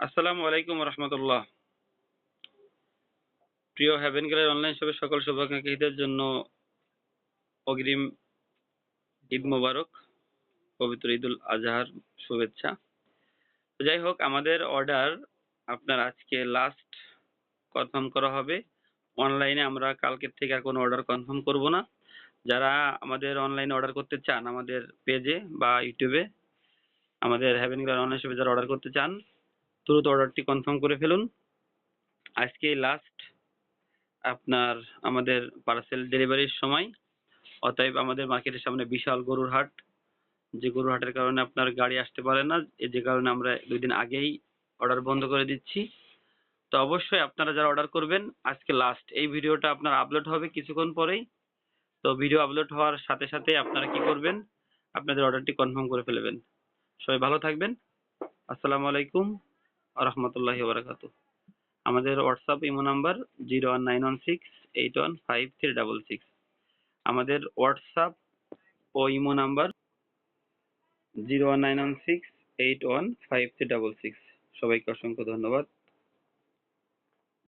আসসালামু আলাইকুম রহমতুল্লাহ। প্রিয় হ্যাভেন গেলের অনলাইন শপের সকল শুভাকাঙ্ক্ষীদের জন্য অগ্রিম ঈদ মোবারক, পবিত্র ঈদুল আজহার শুভেচ্ছা। যাই হোক, আমাদের অর্ডার আপনার আজকে লাস্ট কনফার্ম করা হবে। অনলাইনে আমরা কালকের থেকে আর কোনো অর্ডার কনফার্ম করব না। যারা আমাদের অনলাইনে অর্ডার করতে চান আমাদের পেজে বা ইউটিউবে আমাদের হ্যাভেন গেলার অনলাইন শপে যারা অর্ডার করতে চান দ্রুত অর্ডারটি কনফার্ম করে ফেলুন। আজকে লাস্ট আপনার আমাদের পার্সেল ডেলিভারির সময়। অতএব আমাদের মার্কেটের সামনে বিশাল গরুর হাট। যে গরুর হাটের কারণে আপনার গাড়ি আসতে পারে না যে কারণে আমরা দুই দিন আগেই অর্ডার বন্ধ করে দিচ্ছি। তো অবশ্যই আপনারা যারা অর্ডার করবেন, আজকে লাস্ট এই ভিডিওটা আপনার আপলোড হবে কিছুক্ষণ পরেই। তো ভিডিও আপলোড হওয়ার সাথে সাথে আপনারা কি করবেন? আপনাদের অর্ডারটি কনফার্ম করে ফেলবেন। সবাই ভালো থাকবেন। আসসালামু আলাইকুম। রহমতুল্লাহি বারাকাতু আমাদের WhatsApp imo number zero one nine one six eight one five three double six. আমাদের হোয়াটসঅ্যাপ ও imo number zero one nine one six eight one five three double six. সবাইকে অসংখ্য ধন্যবাদ।